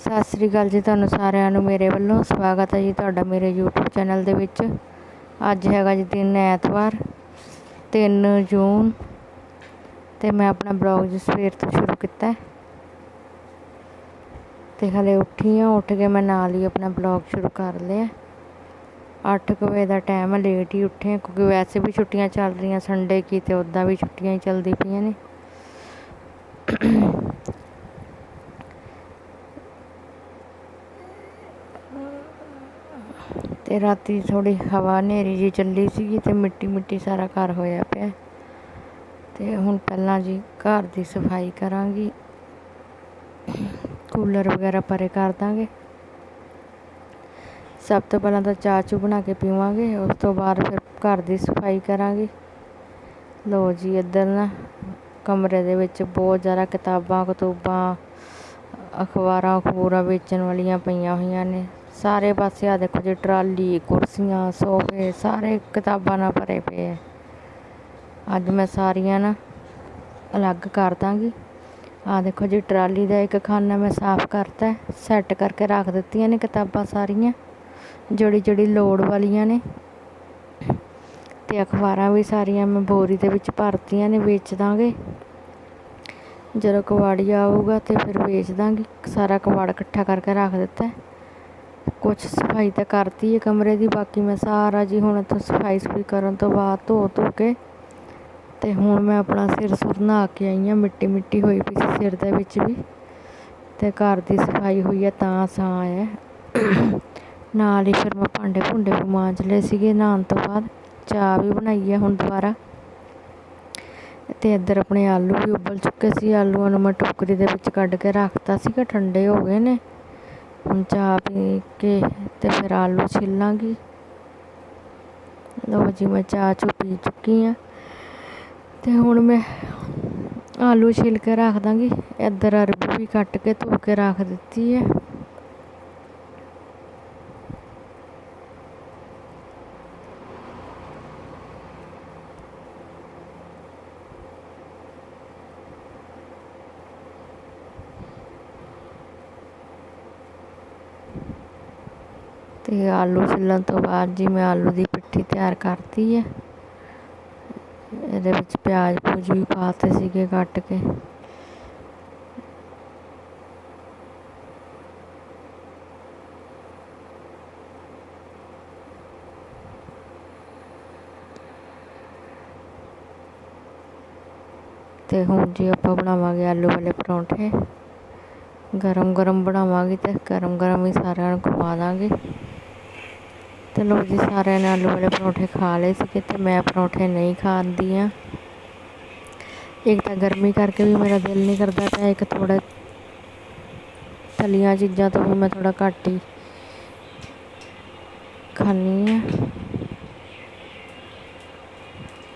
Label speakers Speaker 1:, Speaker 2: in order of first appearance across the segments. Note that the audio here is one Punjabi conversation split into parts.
Speaker 1: ਸਤਿ ਸ੍ਰੀ ਅਕਾਲ ਜੀ ਤੁਹਾਨੂੰ ਸਾਰਿਆਂ ਨੂੰ, ਮੇਰੇ ਵੱਲੋਂ ਸਵਾਗਤ ਹੈ ਜੀ ਤੁਹਾਡਾ ਮੇਰੇ YouTube ਚੈਨਲ ਦੇ ਵਿੱਚ। ਅੱਜ ਹੈਗਾ ਜੀ ਦਿਨ ਐਤਵਾਰ 3 ਜੂਨ ਤੇ ਮੈਂ ਆਪਣਾ ਬਲੌਗ ਜੀ ਸਵੇਰ ਤੋਂ ਸ਼ੁਰੂ ਕੀਤਾ ਹੈ। ਤੇ ਹਲੇ ਉੱਠੀ ਹਾਂ, ਉੱਠ ਕੇ ਮੈਂ ਨਾਲ ਹੀ ਆਪਣਾ ਬਲੌਗ ਸ਼ੁਰੂ ਕਰ ਲਿਆ 8 ਕੁ ਵਜੇ ਦਾ ਟਾਈਮ ਹੈ ਲੇਟ ਹੀ ਉੱਠੇ ਕਿਉਂਕਿ ਵੈਸੇ ਵੀ ਛੁੱਟੀਆਂ ਚੱਲ ਰਹੀਆਂ ਸੰਡੇ ਕੀ ਤੇ ਉੱਦਾਂ ਵੀ ਛੁੱਟੀਆਂ ਹੀ ਚੱਲਦੀ ਪਈਆਂ ਨੇ। ਤੇ ਰਾਤੀ ਥੋੜੀ ਹਵਾ ਹਨੇਰੀ ਜੀ ਚੱਲੀ ਸੀਗੀ ਤੇ ਮਿੱਟੀ ਮਿੱਟੀ ਸਾਰਾ ਘਰ ਹੋਇਆ ਪਿਆ। ਤੇ ਹੁਣ ਪਹਿਲਾਂ ਜੀ ਘਰ ਦੀ ਸਫ਼ਾਈ ਕਰਾਂਗੀ। ਕੂਲਰ ਵਗੈਰਾ ਪਰੇ ਕਰ ਦਾਂਗੇ। ਸਭ ਤੋਂ ਪਹਿਲਾਂ ਤਾਂ ਚਾਹ ਚੂ ਬਣਾ ਕੇ ਪੀਵਾਂਗੇ, ਉਸ ਤੋਂ ਬਾਅਦ ਫਿਰ ਘਰ ਦੀ ਸਫ਼ਾਈ ਕਰਾਂਗੇ। ਲੋ ਜੀ ਇੱਧਰ ਨਾ ਕਮਰੇ ਦੇ ਵਿੱਚ ਬਹੁਤ ਜ਼ਿਆਦਾ ਕਿਤਾਬਾਂ, ਕਤੂਬਾਂ, ਅਖਬਾਰਾਂ, ਅਖਬੂਰਾਂ ਵੇਚਣ ਵਾਲੀਆਂ ਪਈਆਂ ਹੋਈਆਂ ਨੇ। ਸਾਰੇ ਪਾਸੇ ਆ ਦੇਖੋ ਜੀ, ਟਰਾਲੀ, ਕੁਰਸੀਆਂ, ਸੋਫੇ, ਸਾਰੇ ਕਿਤਾਬਾਂ ਨਾਲ ਭਰੇ ਪਏ ਹੈ ਅੱਜ ਮੈਂ ਸਾਰੀਆਂ ਨਾ ਅਲੱਗ ਕਰ ਦਾਂਗੀ। ਆ ਦੇਖੋ ਜੀ, ਟਰਾਲੀ ਦਾ ਇੱਕ ਖਾਨਾ ਮੈਂ ਸਾਫ਼ ਕਰਤਾ, ਸੈੱਟ ਕਰਕੇ ਰੱਖ ਦਿੱਤੀਆਂ ਨੇ ਕਿਤਾਬਾਂ ਸਾਰੀਆਂ, ਜਿਹੜੀ ਜਿਹੜੀ ਲੋੜ ਵਾਲੀਆਂ ਨੇ। ਤੇ ਅਖਬਾਰਾਂ ਵੀ ਸਾਰੀਆਂ ਮੈਂ ਬੋਰੀ ਦੇ ਵਿੱਚ ਭਰਤੀਆਂ ਨੇ, ਵੇਚ ਦਾਂਗੇ। ਜਦੋਂ ਕਵਾੜੀ ਆਊਗਾ ਤੇ ਫਿਰ ਵੇਚ ਦਾਂਗੀ। ਸਾਰਾ ਕਵਾੜ ਇਕੱਠਾ ਕਰਕੇ ਰੱਖ ਦਿੱਤਾ। ਕੁਛ ਸਫ਼ਾਈ ਤਾਂ ਕਰਤੀ ਹੈ ਕਮਰੇ ਦੀ, ਬਾਕੀ ਮੈਂ ਸਾਰਾ ਜੀ ਹੁਣ ਇੱਥੋਂ ਸਫ਼ਾਈ ਸਫ਼ਾਈ ਕਰਨ ਤੋਂ ਬਾਅਦ ਧੋ ਧੋ ਕੇ ਤੇ ਹੁਣ ਮੈਂ ਆਪਣਾ ਸਿਰ ਸੁਰ ਨਹਾ ਕੇ ਆਈ ਹਾਂ ਮਿੱਟੀ ਮਿੱਟੀ ਹੋਈ ਪਈ ਸੀ ਸਿਰ ਦੇ ਵਿੱਚ ਵੀ ਤੇ ਘਰ ਦੀ ਸਫ਼ਾਈ ਹੋਈ ਹੈ ਤਾਂ ਸਾਂ ਹੈ ਨਾਲ ਹੀ ਫਿਰ ਮੈਂ ਭਾਂਡੇ ਭੁੰਡੇ ਵੀ ਮਾਂਜ ਲਏ ਸੀਗੇ ਨਹਾਉਣ ਤੋਂ ਬਾਅਦ, ਚਾਹ ਵੀ ਬਣਾਈ ਹੈ ਹੁਣ ਦੁਬਾਰਾ ਤੇ ਇੱਧਰ ਆਪਣੇ ਆਲੂ ਵੀ ਉਬਲ ਚੁੱਕੇ ਸੀ, ਆਲੂਆਂ ਨੂੰ ਮੈਂ ਟੋਕਰੀ ਦੇ ਵਿੱਚ ਕੱਢ ਕੇ ਰੱਖਤਾ ਸੀਗਾ, ਠੰਡੇ ਹੋ ਗਏ ਨੇ। ਚਾਹ ਪੀ ਕੇ ਅਤੇ ਫਿਰ ਆਲੂ ਛਿੱਲਾਂਗੀ। ਲੋ ਜੀ, ਮੈਂ ਚਾਹ ਚੁ ਪੀ ਚੁੱਕੀ ਆ। ਤੇ ਹੁਣ ਮੈਂ ਆਲੂ ਛਿੱਲ ਕੇ ਰੱਖ ਦਾਂਗੀ। ਇੱਧਰ ਅਰਬੀ ਵੀ ਕੱਟ ਕੇ ਧੋ ਕੇ ਰੱਖ ਦਿੱਤੀ ਹੈ। ਅਤੇ ਆਲੂ ਛਿੱਲਣ ਤੋਂ ਬਾਅਦ ਜੀ ਮੈਂ ਆਲੂ ਦੀ ਪਿੱਠੀ ਤਿਆਰ ਕਰਤੀ ਹੈ। ਇਹਦੇ ਵਿੱਚ ਪਿਆਜ਼ ਪੂਜ ਵੀ ਪਾਤੇ ਸੀਗੇ ਕੱਟ ਕੇ। ਤੇ ਹੁਣ ਜੀ ਆਪਾਂ ਬਣਾਵਾਂਗੇ ਆਲੂ ਵਾਲੇ ਪਰੌਂਠੇ। ਗਰਮ ਗਰਮ ਬਣਾਵਾਂਗੇ ਤੇ ਗਰਮ ਗਰਮ ਹੀ ਸਾਰਿਆਂ ਨੂੰ ਖਵਾ ਦਾਂਗੇ। ਤੇ ਲੋ ਜੀ ਸਾਰਿਆਂ ਨੇ ਆਲੂ ਵਾਲੇ ਪਰੌਂਠੇ ਖਾ ਲਏ ਸੀਗੇ ਤੇ ਮੈਂ ਪਰੌਂਠੇ ਨਹੀਂ ਖਾਂਦੀ ਆ। ਇੱਕ ਤਾਂ ਗਰਮੀ ਕਰਕੇ ਵੀ ਮੇਰਾ ਦਿਲ ਨਹੀਂ ਕਰਦਾ ਪਿਆ, ਇੱਕ ਥੋੜਾ ਤਲੀਆਂ ਚੀਜ਼ਾਂ ਤੋਂ ਵੀ ਮੈਂ ਥੋੜਾ ਘੱਟ ਹੀ ਖਾਣੀ ਆ।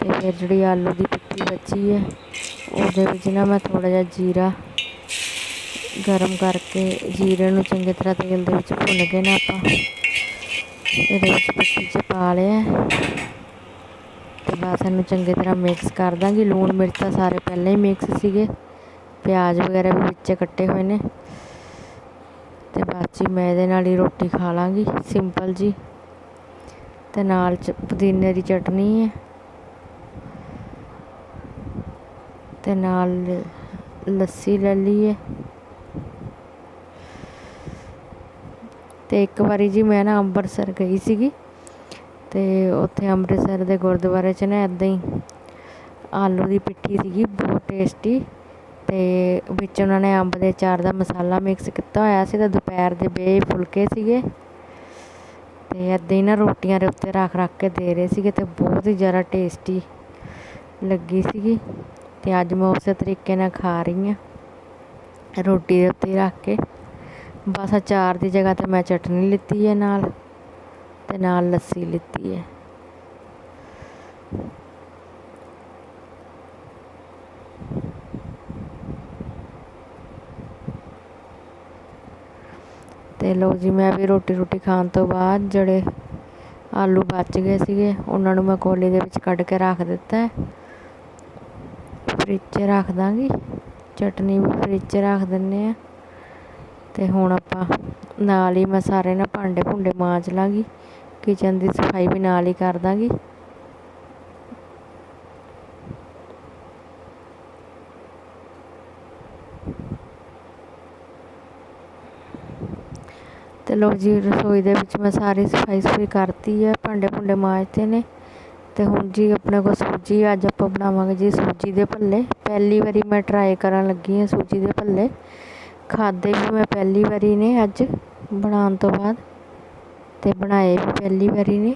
Speaker 1: ਤੇ ਫਿਰ ਜਿਹੜੀ ਆਲੂ ਦੀ ਪਿੱਠੀ ਬਚੀ ਹੈ ਉਹਦੇ ਵਿੱਚ ਨਾ ਮੈਂ ਥੋੜਾ ਜਿਹਾ ਜੀਰਾ ਗਰਮ ਕਰਕੇ ਜੀਰੇ ਨੂੰ ਚੰਗੀ ਤਰ੍ਹਾਂ ਤੇਲ ਦੇ ਵਿੱਚ ਭੁੰਨ ਕੇ ਨਾ ਆਪਾਂ ਇਹਦੇ ਵਿੱਚ ਪਿੱਠੀ 'ਚ ਪਾ ਲਿਆ ਤੇ ਬਸ ਇਹਨੂੰ ਚੰਗੀ ਤਰ੍ਹਾਂ ਮਿਕਸ ਕਰ ਦਾਂਗੀ। ਲੂਣ ਮਿਰਚ ਤਾਂ ਸਾਰੇ ਪਹਿਲਾਂ ਹੀ ਮਿਕਸ ਸੀਗੇ। ਪਿਆਜ਼ ਵਗੈਰਾ ਵੀ ਵਿੱਚ ਕੱਟੇ ਹੋਏ ਨੇ। ਤੇ ਬਸ ਜੀ ਮੈਂ ਇਹਦੇ ਨਾਲ ਹੀ ਰੋਟੀ ਖਾ ਲਾਂਗੀ। ਸਿੰਪਲ ਜੀ। ਤੇ ਨਾਲ ਚ ਪੁਦੀਨੇ ਦੀ ਚਟਨੀ ਹੈ। ਤੇ ਨਾਲ ਲੱਸੀ ਲੈ ਲਈ ਹੈ ਅਤੇ ਇੱਕ ਵਾਰੀ ਜੀ ਮੈਂ ਨਾ ਅੰਮ੍ਰਿਤਸਰ ਗਈ ਸੀਗੀ ਅਤੇ ਉੱਥੇ ਅੰਮ੍ਰਿਤਸਰ ਦੇ ਗੁਰਦੁਆਰੇ 'ਚ ਨਾ ਇੱਦਾਂ ਹੀ ਆਲੂ ਦੀ ਪਿੱਠੀ ਸੀਗੀ, ਬਹੁਤ ਟੇਸਟੀ ਅਤੇ ਵਿੱਚ ਉਹਨਾਂ ਨੇ ਅੰਬ ਦੇ ਅਚਾਰ ਦਾ ਮਸਾਲਾ ਮਿਕਸ ਕੀਤਾ ਹੋਇਆ ਸੀ ਅਤੇ ਦੁਪਹਿਰ ਦੇ ਬੇ ਫੁਲਕੇ ਸੀਗੇ ਅਤੇ ਇੱਦਾਂ ਹੀ ਨਾ ਰੋਟੀਆਂ ਦੇ ਉੱਤੇ ਰੱਖ ਰੱਖ ਕੇ ਦੇ ਰਹੇ ਸੀਗੇ ਅਤੇ ਬਹੁਤ ਹੀ ਜ਼ਿਆਦਾ ਟੇਸਟੀ ਲੱਗੀ ਸੀਗੀ ਅਤੇ ਅੱਜ ਮੈਂ ਉਸੇ ਤਰੀਕੇ ਨਾਲ ਖਾ ਰਹੀ ਹਾਂ ਰੋਟੀ ਦੇ ਉੱਤੇ ਰੱਖ ਕੇ। ਬਸ ਅਚਾਰ ਦੀ ਜਗ੍ਹਾ ਤੇ ਮੈਂ ਚਟਨੀ ਲਿੱਤੀ ਹੈ ਨਾਲ ਤੇ ਨਾਲ ਲੱਸੀ ਲਿੱਤੀ ਹੈ। ਤੇ ਲੋ ਜੀ, ਮੈਂ ਵੀ ਰੋਟੀ ਰੋਟੀ ਖਾਣ ਤੋਂ ਬਾਅਦ ਜਿਹੜੇ ਆਲੂ ਬਚ ਗਏ ਸੀਗੇ, ਉਹਨਾਂ ਨੂੰ ਮੈਂ ਕੋਲੀ ਦੇ ਵਿੱਚ ਕੱਢ ਕੇ ਰੱਖ ਦਿੱਤਾ ਹੈ। ਫਰਿੱਜ 'ਚ ਰੱਖ ਦਾਂਗੀ। ਚਟਨੀ ਵੀ ਫਰਿੱਜ 'ਚ ਰੱਖ ਦਿੰਦੇ ਆ ਅਤੇ ਹੁਣ ਆਪਾਂ ਨਾਲ ਹੀ ਮੈਂ ਸਾਰੇ ਨਾ ਭਾਂਡੇ ਭੁੰਡੇ ਮਾਂਜ ਲਾਂਗੀ। ਕਿਚਨ ਦੀ ਸਫ਼ਾਈ ਵੀ ਨਾਲ ਹੀ ਕਰ ਦਾਂਗੀ। ਤੇ ਲੋ ਜੀ, ਰਸੋਈ ਦੇ ਵਿੱਚ ਮੈਂ ਸਾਰੀ ਸਫ਼ਾਈ ਸਫ਼ਾਈ ਕਰਤੀ ਹੈ ਭਾਂਡੇ ਭੁੰਡੇ ਮਾਂਜਤੇ ਨੇ। ਤੇ ਹੁਣ ਜੀ ਆਪਣੇ ਕੋਲ ਸੂਜੀ ਅੱਜ ਆਪਾਂ ਬਣਾਵਾਂਗੇ ਜੀ ਸੂਜੀ ਦੇ ਭੱਲੇ। ਪਹਿਲੀ ਵਾਰੀ ਮੈਂ ਟਰਾਈ ਕਰਨ ਲੱਗੀ ਹਾਂ ਸੂਜੀ ਦੇ ਭੱਲੇ। ਖਾਧੇ ਵੀ ਮੈਂ ਪਹਿਲੀ ਵਾਰੀ ਨੇ ਅੱਜ, ਬਣਾਉਣ ਤੋਂ ਬਾਅਦ, ਤੇ ਬਣਾਏ ਵੀ ਪਹਿਲੀ ਵਾਰੀ ਨੇ।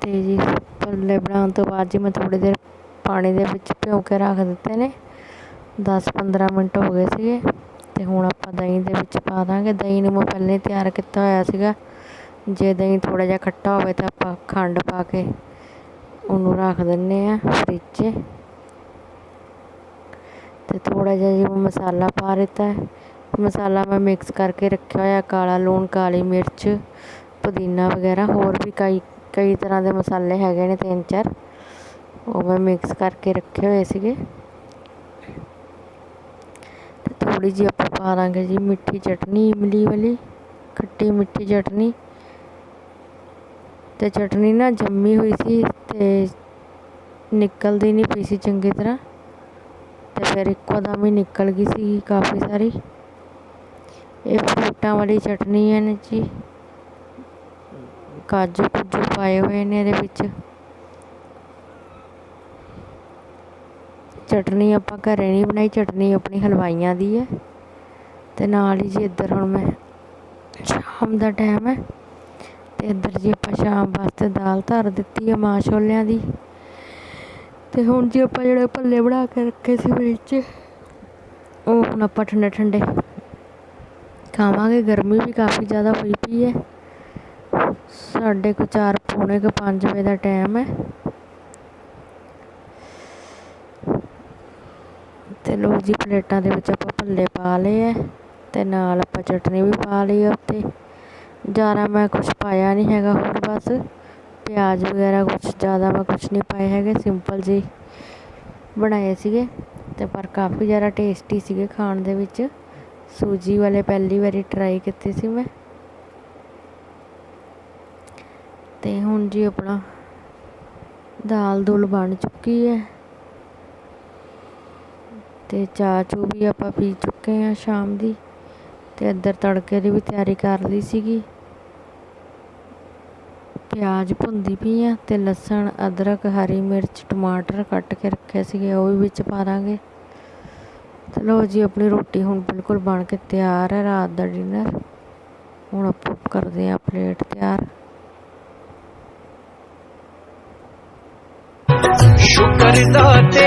Speaker 1: ਤੇ ਜੀ ਭੱਲੇ ਬਣਾਉਣ ਤੋਂ ਬਾਅਦ ਜੀ ਮੈਂ ਥੋੜੀ ਦੇਰ ਪਾਣੀ ਦੇ ਵਿੱਚ ਭਿਓ ਕੇ ਰੱਖ ਦਿੱਤੇ ਨੇ। 10-15 ਮਿੰਟ ਹੋ ਗਏ ਸੀਗੇ, ਤੇ ਹੁਣ ਆਪਾਂ ਦਹੀਂ ਦੇ ਵਿੱਚ ਪਾ ਦਾਂਗੇ। ਦਹੀਂ ਨੂੰ ਮੈਂ ਪਹਿਲਾਂ ਹੀ ਤਿਆਰ ਕੀਤਾ ਹੋਇਆ ਸੀਗਾ। ਜੇ ਦਹੀਂ ਥੋੜਾ ਜਿਹਾ ਖੱਟਾ ਹੋਵੇ ਤਾਂ ਆਪਾਂ ਖੰਡ ਪਾ ਕੇ ਉਹਨੂੰ ਰੱਖ ਦਿੰਨੇ ਆ ਫਰਿੱਜ 'ਚ। ਥੋੜ੍ਹਾ ਜਿਹਾ ਜੀ ਮੈਂ ਮਸਾਲਾ ਪਾ ਦਿੱਤਾ ਹੈ। ਮਸਾਲਾ ਮੈਂ ਮਿਕਸ ਕਰਕੇ ਰੱਖਿਆ ਹੋਇਆ, ਕਾਲਾ ਲੂਣ, ਕਾਲੀ ਮਿਰਚ, ਪੁਦੀਨਾ ਵਗੈਰਾ, ਹੋਰ ਵੀ ਕਈ ਕਈ ਤਰ੍ਹਾਂ ਦੇ ਮਸਾਲੇ ਹੈਗੇ ਨੇ ਤਿੰਨ ਚਾਰ। ਉਹ ਮੈਂ ਮਿਕਸ ਕਰਕੇ ਰੱਖੇ ਹੋਏ ਸੀਗੇ। ਤੇ ਥੋੜੀ ਜਿਹੀ ਆਪਾਂ ਪਾ ਦਾਂਗੇ ਜੀ ਮਿੱਠੀ ਚਟਨੀ, ਇਮਲੀ ਵਾਲੀ, ਖੱਟੀ ਮਿੱਠੀ ਚਟਨੀ। ਤੇ ਚਟਨੀ ਨਾ ਜੰਮੀ ਹੋਈ ਸੀ ਤੇ ਨਿਕਲਦੀ ਨਹੀਂ ਪਈ ਸੀ ਚੰਗੀ ਤਰ੍ਹਾਂ। ਅਤੇ ਫਿਰ ਇੱਕੋ ਦਮ ਹੀ ਨਿਕਲ ਗਈ ਸੀ ਕਾਫੀ ਸਾਰੀ। ਇਹ ਫਰੂਟਾਂ ਵਾਲੀ ਚਟਨੀ ਹੈ ਨਾ ਜੀ। ਕਾਜੂ ਕੁਜੂ ਪਾਏ ਹੋਏ ਨੇ ਇਹਦੇ ਵਿੱਚ। ਚਟਨੀ ਆਪਾਂ ਘਰੇ ਨਹੀਂ ਬਣਾਈ, ਚਟਨੀ ਆਪਣੀ ਹਲਵਾਈਆਂ ਦੀ ਹੈ। ਤੇ ਨਾਲ ਹੀ ਜੀ ਇੱਧਰ ਹੁਣ ਮੈਂ ਸ਼ਾਮ ਦਾ ਟਾਈਮ ਹੈ। ਤੇ ਇੱਧਰ ਜੀ ਆਪਾਂ ਸ਼ਾਮ ਵਾਸਤੇ ਦਾਲ ਧਰ ਦਿੱਤੀ ਹੈ ਮਾਂ ਛੋਲਿਆਂ ਦੀ। ਅਤੇ ਹੁਣ ਜੇ ਆਪਾਂ ਜਿਹੜੇ ਭੱਲੇ ਬਣਾ ਕੇ ਰੱਖੇ ਸੀ ਫਰਿੱਜ 'ਚ, ਉਹ ਹੁਣ ਆਪਾਂ ਠੰਡੇ ਠੰਡੇ ਖਾਵਾਂਗੇ। ਗਰਮੀ ਵੀ ਕਾਫੀ ਜ਼ਿਆਦਾ ਹੋਈ ਪਈ ਹੈ। ਸਾਡੇ ਕੁ ਚਾਰ ਪੌਣੇ ਕੁ ਪੰਜ ਵਜੇ ਦਾ ਟਾਈਮ ਹੈ। ਤੇ ਲੋ ਜੀ, ਪਲੇਟਾਂ ਦੇ ਵਿੱਚ ਆਪਾਂ ਭੱਲੇ ਪਾ ਲਏ ਹੈ ਤੇ ਨਾਲ ਆਪਾਂ ਚਟਨੀ ਵੀ ਪਾ ਲਈ ਹੈ ਉੱਤੇ ਜ਼ਿਆਦਾ ਮੈਂ ਕੁਝ ਪਾਇਆ ਨਹੀਂ ਹੈਗਾ, ਹੋਰ ਬਸ। ਪਿਆਜ਼ ਵਗੈਰਾ ਕੁਛ ਜ਼ਿਆਦਾ ਮੈਂ ਕੁਛ ਨਹੀਂ ਪਾਏ ਹੈਗੇ ਸਿੰਪਲ ਜੀ ਬਣਾਏ ਸੀਗੇ ਅਤੇ ਪਰ ਕਾਫੀ ਜ਼ਿਆਦਾ ਟੇਸਟੀ ਸੀਗੇ ਖਾਣ ਦੇ ਵਿੱਚ। ਸੂਜੀ ਵਾਲੇ ਪਹਿਲੀ ਵਾਰੀ ਟਰਾਈ ਕੀਤੇ ਸੀ ਮੈਂ। ਤੇ ਹੁਣ ਜੀ ਆਪਣਾ ਦਾਲ ਦੁਲ ਬਣ ਚੁੱਕੀ ਹੈ। ਤੇ ਚਾਹ ਚੂ ਵੀ ਆਪਾਂ ਪੀ ਚੁੱਕੇ ਹਾਂ ਸ਼ਾਮ ਦੀ। ਤੇ ਇੱਧਰ ਤੜਕੇ ਦੀ ਵੀ ਤਿਆਰੀ ਕਰ ਲਈ ਸੀਗੀ। ਪਿਆਜ਼ ਭੁੰਦੀ ਪਈ ਆ ਤੇ ਲਸਣ, ਅਦਰਕ, ਹਰੀ ਮਿਰਚ, ਟਮਾਟਰ ਕੱਟ ਕੇ ਰੱਖੇ ਸੀਗੇ, ਉਹ ਵੀ ਵਿੱਚ ਪਾ ਦਾਂਗੇ। ਚਲੋ ਜੀ, ਆਪਣੀ ਰੋਟੀ ਹੁਣ ਬਿਲਕੁਲ ਬਣ ਕੇ ਤਿਆਰ ਹੈ ਰਾਤ ਦਾ ਡਿਨਰ। ਹੁਣ ਆਪਾਂ ਕਰਦੇ ਆ ਪਲੇਟ ਤਿਆਰ।
Speaker 2: ਸ਼ੁਕਰ ਦਾਤੇ